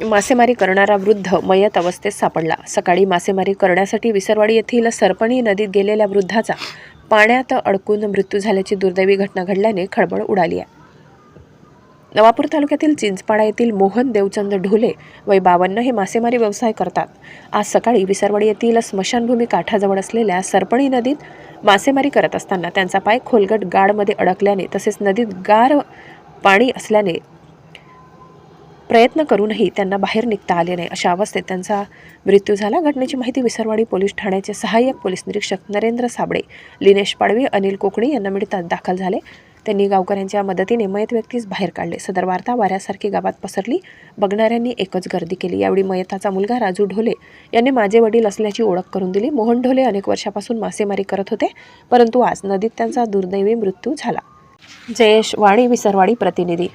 मासेमारी करणारा वृद्ध मयत अवस्थेत सापडला. सकाळी मासेमारी करण्यासाठी विसरवाडी येथील सरपणी नदीत गेलेल्या वृद्धाचा पाण्यात अडकून मृत्यू झाल्याची दुर्दैवी घटना घडल्याने खळबळ उडाली आहे. नवापूर तालुक्यातील चिंचपाडा येथील मोहन देवचंद ढोले वय बावन्न हे मासेमारी व्यवसाय करतात. आज सकाळी विसरवाडी येथील स्मशानभूमी काठाजवळ असलेल्या सरपणी नदीत मासेमारी करत असताना त्यांचा पाय खोलगट गाडमध्ये अडकल्याने तसेच नदीत गार पाणी असल्याने प्रयत्न करूनही त्यांना बाहेर निघता आले नाही. अशा अवस्थेत त्यांचा मृत्यू झाला. घटनेची माहिती विसरवाडी पोलीस ठाण्याचे सहाय्यक पोलीस निरीक्षक नरेंद्र साबळे लिनेश पाडवी अनिल कोकणी यांना मिळतात दाखल झाले. त्यांनी गावकऱ्यांच्या मदतीने मयत व्यक्तीस बाहेर काढले. सदर वार्ता वाऱ्यासारखी गावात पसरली. बघणाऱ्यांनी एकच गर्दी केली. यावेळी मयताचा मुलगा राजू ढोले यांनी माझे वडील असल्याची ओळख करून दिली. मोहन ढोले अनेक वर्षापासून मासेमारी करत होते परंतु आज नदीत त्यांचा दुर्दैवी मृत्यू झाला. जयेश वाणी विसरवाडी प्रतिनिधी.